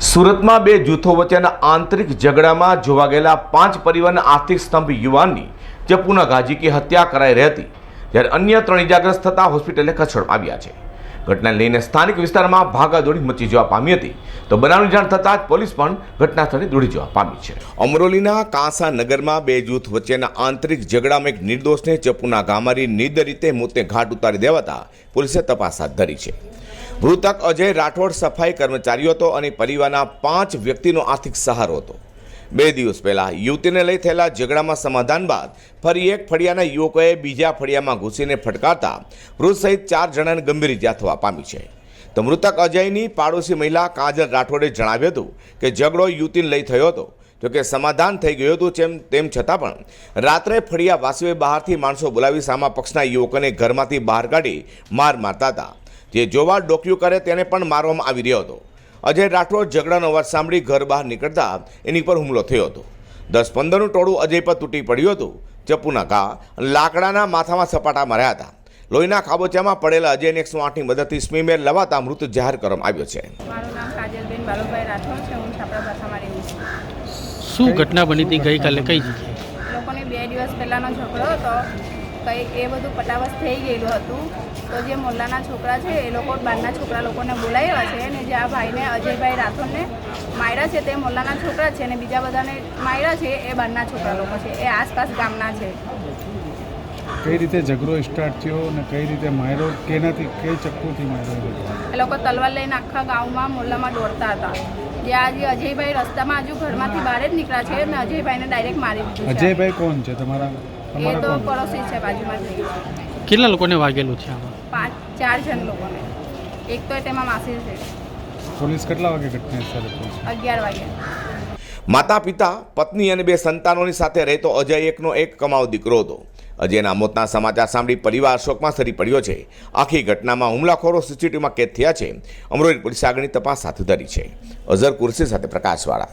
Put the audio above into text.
સુરતમાં બે જૂથો વચ્ચેના આંતરિક ઝઘડામાં જોવા ગયેલા પાંચ પરિવારના આર્થિક સ્તંભ યુવાનની જે પુનઃ ગાજીકી હત્યા કરાઈ રહી હતી, જ્યારે અન્ય ત્રણ ઇજાગ્રસ્ત થતા હોસ્પિટલે ખસેડવામાં આવ્યા છે. ઘટનાને લઈને સ્થાનિક વિસ્તારમાં ભાગાદોડી મચી જવા પામી હતી. તો બનાવની જાણ થતાં જ પોલીસ પણ ઘટના સ્થળે દોડી જવા પામી છે. અમરોલીના કાંસા નગરમાં બે જૂથ વચ્ચેના આંતરિક ઝઘડામાં એક નિર્દોષને ચપ્પુના ગામારી નિર્દ રીતે મોતે ઘાટ ઉતારી દેવાતા પોલીસે તપાસ હાથ ધરી છે. મૃતક અજય રાઠોડ સફાઈ કર્મચારીઓ હતો અને પરિવારના પાંચ વ્યક્તિનો આર્થિક સહારો હતો. બે દિવસ પહેલા યુવતીને લઈ થયેલા ઝઘડામાં સમાધાન બાદ ફરી એક ફળિયાના યુવકોએ બીજા ફળિયામાં ઘૂસીને ફટકારતા વૃદ્ધ સહિત ચાર જણાને ગંભીર ઇજા થવા પામી છે. તો મૃતક અજયની પાડોશી મહિલા કાજલ રાઠોડે જણાવ્યું હતું કે ઝઘડો યુવતીને લઈ થયો હતો. જોકે સમાધાન થઈ ગયું હતું તેમ તેમ છતાં પણ રાત્રે ફળિયા વાસીઓએ બહારથી માણસો બોલાવી સામા પક્ષના યુવકોને ઘરમાંથી બહાર કાઢી માર મારતા હતા. જે જોવા ડોક્યુ કરે તેને પણ મારવામાં આવી રહ્યો હતો. અજય રાઠોડ ઝઘડાનો અવાજ સાંભળી ઘર બહાર નીકળતા એની પર હુમલો થયો હતો. દસ પંદરનું ટોળું અજય પર તૂટી પડ્યું હતું. ચપ્પુના ઘા લાકડાના માથામાં સપાટા માર્યા હતા. લોહીના ખાબોચામાં પડેલા અજયને એકસો આઠની મદદથી સ્મીમેર લવાતા મૃત જાહેર કરવામાં આવ્યો છે. મારું નામ કાજલબેન બાલુભાઈ રાઠોડ છે. હું છાપરા ભાષામાં રહું છું શું ઘટના બની હતી? ગઈકાલે કઈ જગ્યાએ? લોકોને બે દિવસ પહેલાંનો ઝઘડો હતો. કંઈ એ બધું પટાવસ થઈ ગયેલું હતું. તો જે મોલ્લાના છોકરા છે એ લોકો બહારના છોકરા લોકોને બોલાવ્યા છે અને જે આ ભાઈને અજયભાઈ રાઠોડને માર્યા છે તે મોલ્લાના છોકરા છે અને બીજા બધાને માર્યા છે એ બહારના છોકરા લોકો છે. એ આસપાસ ગામના છે. કઈ રીતે ઝઘડો સ્ટાર્ટ થયો અને કઈ રીતે માર્યો? કેનાથી કઈ ચક્કુથી માર્યો એ લોકો? તલવાર લઈને આખા ગામમાં મોલ્લામાં દોડતા હતા. જે આજે અજયભાઈ રસ્તામાં હજુ ઘરમાંથી બહાર જ નીકળ્યા છે અને અજયભાઈને ડાયરેક્ટ મારી દીધું અજયભાઈ કોણ છે? તમારા એ તો પડોશી છે બાજુમાં જ કેટલા લોકોને વાગેલું છે આમાં? પાંચ ચાર જણ લોકોને. એક તો તેમાં માસી છે. પોલીસ કેટલા વાગે ઘટના સ્થળે પહોંચી? અગિયાર વાગે. માતા પિતા પત્ની અને બે સંતાનોની સાથે રહેતો અજય એકનો એક કમાવ દીકરો હતો. અજયના મોતના સમાચાર સાંભળી પરિવાર શોકમાં સરી પડ્યો છે. આખી ઘટનામાં હુમલાખોરો સીસીટીવીમાં કેદ થયા છે. અમરોલી પોલીસ આગળની તપાસ હાથ ધરી છે. અઝર કુરશી સાથે પ્રકાશવાળા.